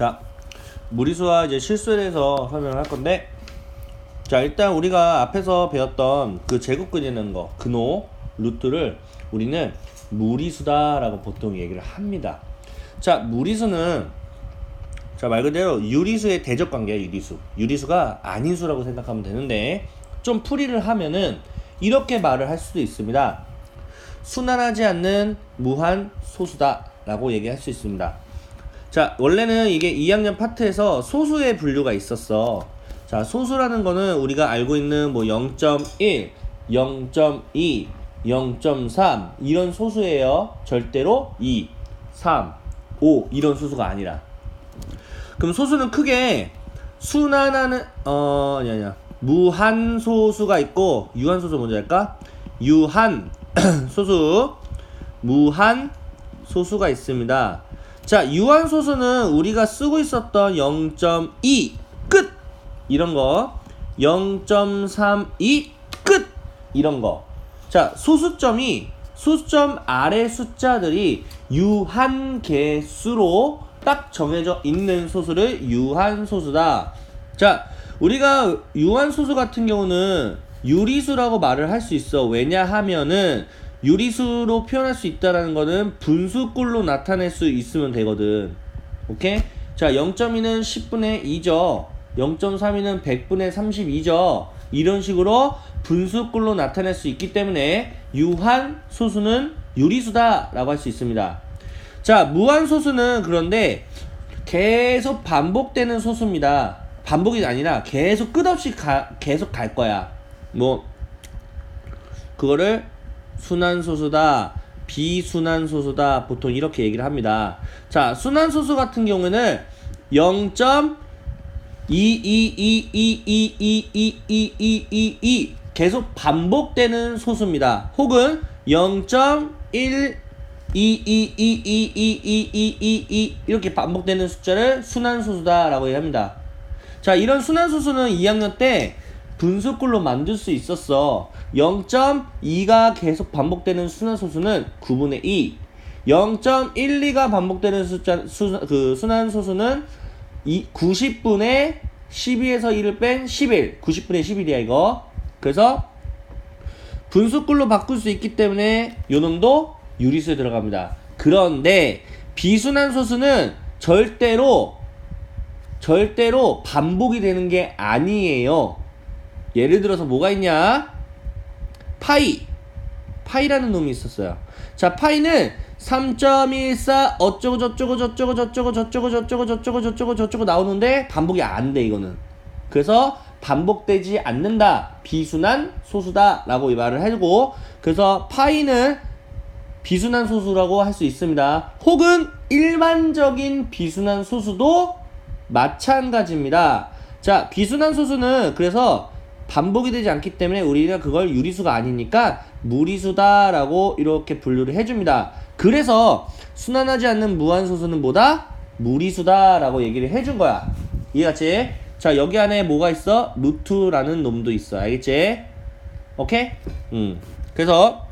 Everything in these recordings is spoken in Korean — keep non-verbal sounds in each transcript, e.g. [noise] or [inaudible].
자, 무리수와 이제 실수에 대해서 설명을 할 건데, 자, 일단 우리가 앞에서 배웠던 그 제곱 그리는 거, 근호, 루트를 우리는 무리수다라고 보통 얘기를 합니다. 자, 무리수는 자, 말 그대로 유리수의 대적 관계야, 유리수. 유리수가 아닌 수라고 생각하면 되는데, 좀 풀이를 하면은 이렇게 말을 할 수도 있습니다. 순환하지 않는 무한 소수다라고 얘기할 수 있습니다. 자, 원래는 이게 2학년 파트에서 소수의 분류가 있었어. 자, 소수라는 거는 우리가 알고 있는 뭐 0.1, 0.2, 0.3 이런 소수예요. 절대로 2, 3, 5 이런 소수가 아니라. 그럼 소수는 크게 순환하는 어 아니 아니야. 무한 소수가 있고 유한 소수 먼저 할까? 유한 [clears throat] 소수 무한 소수가 있습니다. 자, 유한 소수는 우리가 쓰고 있었던 0.2 끝 이런 거 0.32 끝 이런 거. 자, 소수점이 소수점 아래 숫자들이 유한 개수로 딱 정해져 있는 소수를 유한 소수다. 자, 우리가 유한 소수 같은 경우는 유리수라고 말을 할 수 있어. 왜냐하면은 유리수로 표현할 수 있다라는 거는 분수꼴로 나타낼 수 있으면 되거든. 오케이? 자, 0.2는 10분의 2죠. 0.32는 100분의 32죠. 이런 식으로 분수꼴로 나타낼 수 있기 때문에 유한 소수는 유리수다 라고 할 수 있습니다. 자, 무한 소수는 그런데 계속 반복되는 소수입니다. 반복이 아니라 계속 끝없이 가, 계속 갈 거야. 뭐 그거를 순환 소수다, 비순환 소수다 보통 이렇게 얘기를 합니다. 자, 순환 소수 같은 경우에는 0. 22222222222 계속 반복되는 소수입니다. 혹은 0.1 222222222 이렇게 반복되는 숫자를 순환소수다라고 얘기합니다. 자, 이런 순환소수는 2학년 때 분수꼴로 만들 수 있었어. 0.2가 계속 반복되는 순환소수는 9분의 2. 0.12가 반복되는 숫자, 수, 그 순환소수는 90분의 12에서 1을 뺀 11. 90분의 11이야, 이거. 그래서 분수꼴로 바꿀 수 있기 때문에 요 놈도 유리수에 들어갑니다. 그런데 비순환 소수는 절대로 절대로 반복이 되는 게 아니에요. 예를 들어서 뭐가 있냐? 파이. 파이라는 놈이 있었어요. 자, 파이는 3.14 어쩌고 저쩌고 저쩌고 저쩌고 저쩌고 저쩌고 저쩌고 저쩌고 저쩌고 나오는데 반복이 안 돼 이거는. 그래서 반복되지 않는다. 비순환 소수다라고 말을 해주고 그래서 파이는 비순환 소수라고 할 수 있습니다. 혹은 일반적인 비순환 소수도 마찬가지입니다. 자, 비순환 소수는 그래서 반복이 되지 않기 때문에 우리가 그걸 유리수가 아니니까 무리수다라고 이렇게 분류를 해줍니다. 그래서 순환하지 않는 무한소수는 뭐다? 무리수다라고 얘기를 해준 거야. 이해갔지? 자, 여기 안에 뭐가 있어? 루트라는 놈도 있어. 알겠지? 오케이? 음. 그래서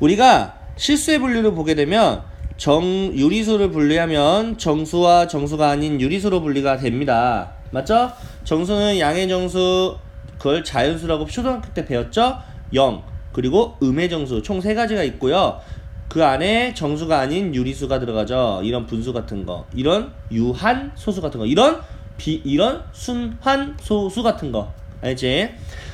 우리가 실수의 분류를 보게 되면 정 유리수를 분리하면 정수와 정수가 아닌 유리수로 분리가 됩니다. 맞죠? 정수는 양의 정수 그걸 자연수라고 초등학교 때 배웠죠? 0 그리고 음의 정수 총 세 가지가 있고요. 그 안에 정수가 아닌 유리수가 들어가죠. 이런 분수 같은 거, 이런 유한 소수 같은 거, 이런 비 이런 순환 소수 같은 거. 알지?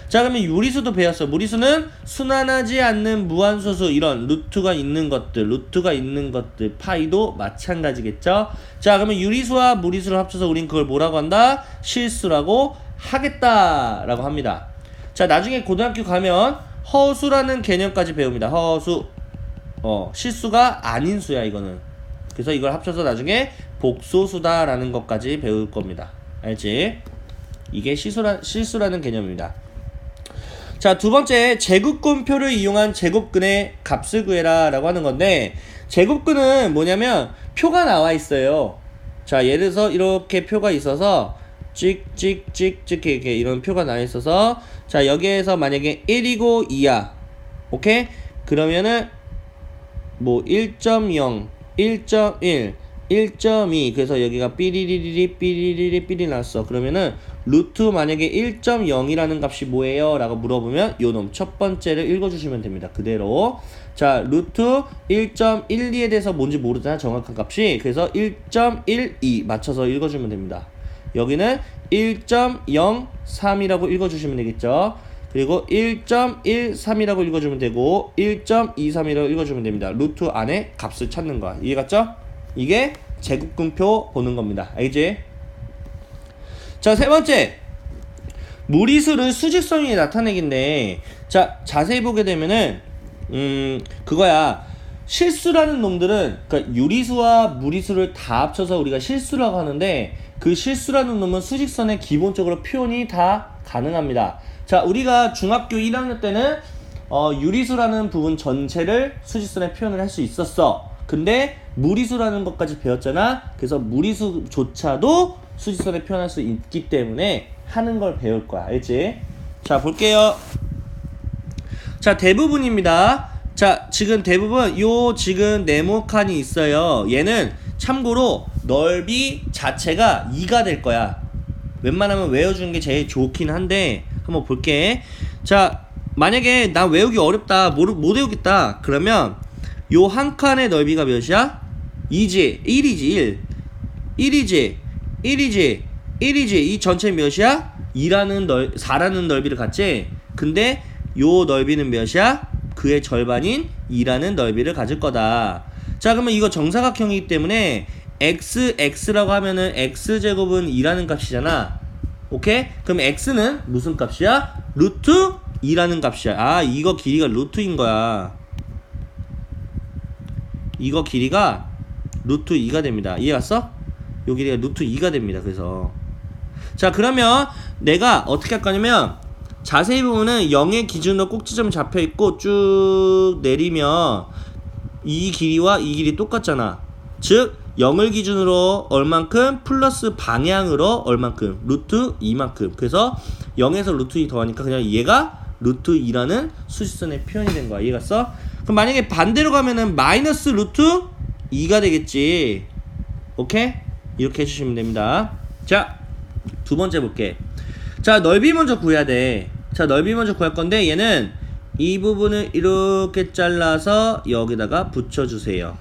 자 그러면 유리수도 배웠어. 무리수는 순환하지 않는 무한소수 이런 루트가 있는 것들, 루트가 있는 것들, 파이도 마찬가지겠죠. 자 그러면 유리수와 무리수를 합쳐서 우린 그걸 뭐라고 한다? 실수라고 하겠다라고 합니다. 자 나중에 고등학교 가면 허수라는 개념까지 배웁니다. 허수. 어 실수가 아닌 수야 이거는. 그래서 이걸 합쳐서 나중에 복소수다라는 것까지 배울 겁니다. 알지? 이게 실수라, 실수라는 개념입니다. 자, 두 번째, 제곱근표를 이용한 제곱근의 값을 구해라 라고 하는 건데, 제곱근은 뭐냐면, 표가 나와 있어요. 자, 예를 들어서 이렇게 표가 있어서, 찍찍찍찍 이렇게 이런 표가 나와 있어서, 자, 여기에서 만약에 1이고 2야. 오케이? 그러면은, 뭐, 1.0, 1.1, 1.2 그래서 여기가 삐리리리리 삐리리리 삐리 났어 그러면은 루트 만약에 1.0이라는 값이 뭐예요? 라고 물어보면 요놈 첫 번째를 읽어주시면 됩니다 그대로 자 루트 1.12에 대해서 뭔지 모르잖아 정확한 값이 그래서 1.12 맞춰서 읽어주면 됩니다 여기는 1.03이라고 읽어주시면 되겠죠 그리고 1.13이라고 읽어주면 되고 1.23이라고 읽어주면 됩니다 루트 안에 값을 찾는 거야 이해갔죠? 이게 제곱근표 보는 겁니다. 알지? 자, 세 번째. 무리수를 수직성이 나타내긴데, 자, 자세히 보게 되면은, 음, 그거야. 실수라는 놈들은, 그러니까 유리수와 무리수를 다 합쳐서 우리가 실수라고 하는데, 그 실수라는 놈은 수직선에 기본적으로 표현이 다 가능합니다. 자, 우리가 중학교 1학년 때는, 어, 유리수라는 부분 전체를 수직선에 표현을 할 수 있었어. 근데 무리수라는 것까지 배웠잖아. 그래서 무리수조차도 수직선에 표현할 수 있기 때문에 하는 걸 배울 거야. 알지? 자, 볼게요. 자, 대부분입니다. 자, 지금 대부분 요 지금 네모 칸이 있어요. 얘는 참고로 넓이 자체가 2가 될 거야. 웬만하면 외워주는 게 제일 좋긴 한데 한번 볼게. 자, 만약에 나 외우기 어렵다, 못, 못 외우겠다. 그러면 요 한 칸의 넓이가 몇이야? 2지, 1이지, 1. 1이지, 1이지, 1이지. 이 전체 몇이야? 2라는 넓, 4라는 넓이를 갖지? 근데 요 넓이는 몇이야? 그의 절반인 2라는 넓이를 가질 거다. 자, 그러면 이거 정사각형이기 때문에 x, x라고 하면은 x제곱은 2라는 값이잖아. 오케이? 그럼 x는 무슨 값이야? 루트 2라는 값이야. 아, 이거 길이가 루트인 거야. 이거 길이가 루트 2가 됩니다. 이해 갔어? 요 길이가 루트 2가 됩니다. 그래서 자 그러면 내가 어떻게 할 거냐면 자세히 보면은 0의 기준으로 꼭지점 잡혀 있고 쭉 내리면 이 길이와 이 길이 똑같잖아. 즉 0을 기준으로 얼만큼 플러스 방향으로 얼만큼 루트 2만큼 그래서 0에서 루트 2 더하니까 그냥 얘가 루트 2라는 수직선의 표현이 된 거야 이해갔어? 그럼 만약에 반대로 가면은 마이너스 루트 2가 되겠지 오케이? 이렇게 해주시면 됩니다 자 두 번째 볼게 자 넓이 먼저 구해야 돼자 넓이 먼저 구할 건데 얘는 이 부분을 이렇게 잘라서 여기다가 붙여주세요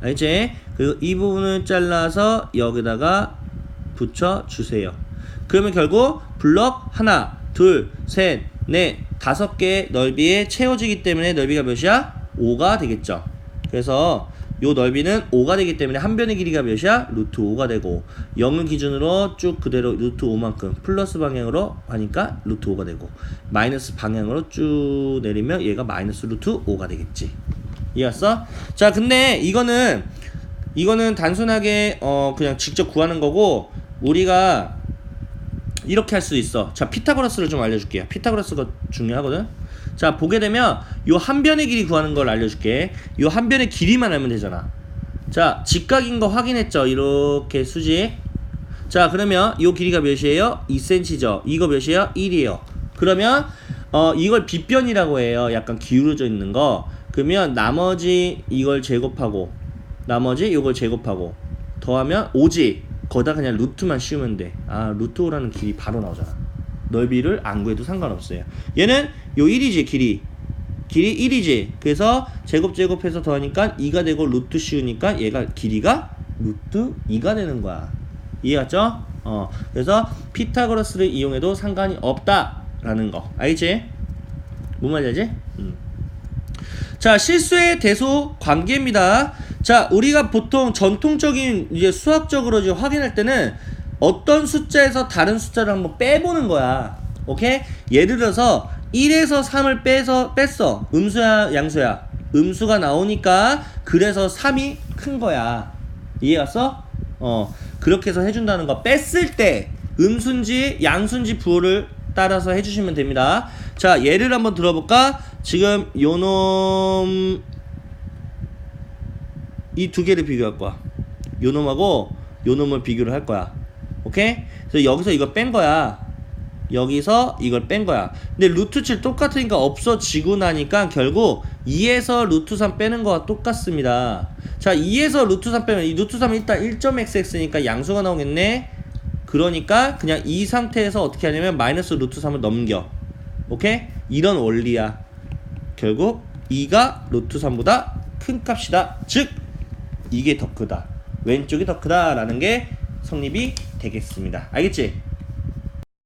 알지? 그리고 이 부분을 잘라서 여기다가 붙여주세요 그러면 결국 블럭 하나 둘, 셋, 넷, 다섯 개의 넓이에 채워지기 때문에 넓이가 몇이야? 5가 되겠죠. 그래서 요 넓이는 5가 되기 때문에 한 변의 길이가 몇이야? 루트 5가 되고 0을 기준으로 쭉 그대로 루트 5만큼 플러스 방향으로 하니까 루트 5가 되고 마이너스 방향으로 쭉 내리면 얘가 마이너스 루트 5가 되겠지. 이해했어? 자 근데 이거는 이거는 단순하게 어 그냥 직접 구하는 거고 우리가 이렇게 할 수 있어. 자, 피타고라스를 좀 알려줄게요. 피타고라스가 중요하거든. 자, 보게 되면 요 한 변의 길이 구하는 걸 알려줄게. 요 한 변의 길이만 알면 되잖아. 자, 직각인 거 확인했죠? 이렇게 수직. 자, 그러면 요 길이가 몇이에요? 2cm죠. 이거 몇이에요? 1이에요. 그러면 어 이걸 빗변이라고 해요. 약간 기울어져 있는 거. 그러면 나머지 이걸 제곱하고 나머지 이걸 제곱하고 더하면 5지. 거기다 그냥 루트만 씌우면 돼. 아, 루트 5라는 길이 바로 나오잖아. 넓이를 안 구해도 상관없어요. 얘는 요 1이지, 길이. 길이 1이지. 그래서 제곱 제곱해서 더하니까 2가 되고 루트 씌우니까 얘가 길이가 루트 2가 되는 거야. 이해갔죠? 어. 그래서 피타고라스를 이용해도 상관이 없다라는 거. 알지? 뭔 알지? 음. 자, 실수의 대소 관계입니다. 자, 우리가 보통 전통적인 이제 수학적으로 이제 확인할 때는 어떤 숫자에서 다른 숫자를 한번 빼보는 거야. 오케이? 예를 들어서 1에서 3을 빼서 뺐어. 음수야, 양수야. 음수가 나오니까 그래서 3이 큰 거야. 이해 갔어? 어. 그렇게 해서 해준다는 거. 뺐을 때 음수인지 양수인지 부호를 따라서 해주시면 됩니다. 자, 예를 한번 들어볼까? 지금 요놈 이 두 개를 비교할 거야. 요 놈하고 요 놈을 비교를 할 거야. 오케이? 그래서 여기서 이걸 뺀 거야. 여기서 이걸 뺀 거야. 근데 루트 7 똑같으니까 없어지고 나니까 결국 2에서 루트 3 빼는 거와 똑같습니다. 자 2에서 루트 3 빼면 이 루트 3은 일단 1.xx니까 양수가 나오겠네 그러니까 그냥 이 상태에서 어떻게 하냐면 마이너스 루트 3을 넘겨 오케이? 이런 원리야 결국 2가 루트 3보다 큰 값이다 즉 이게 더 크다 왼쪽이 더 크다 라는 게 성립이 되겠습니다 알겠지?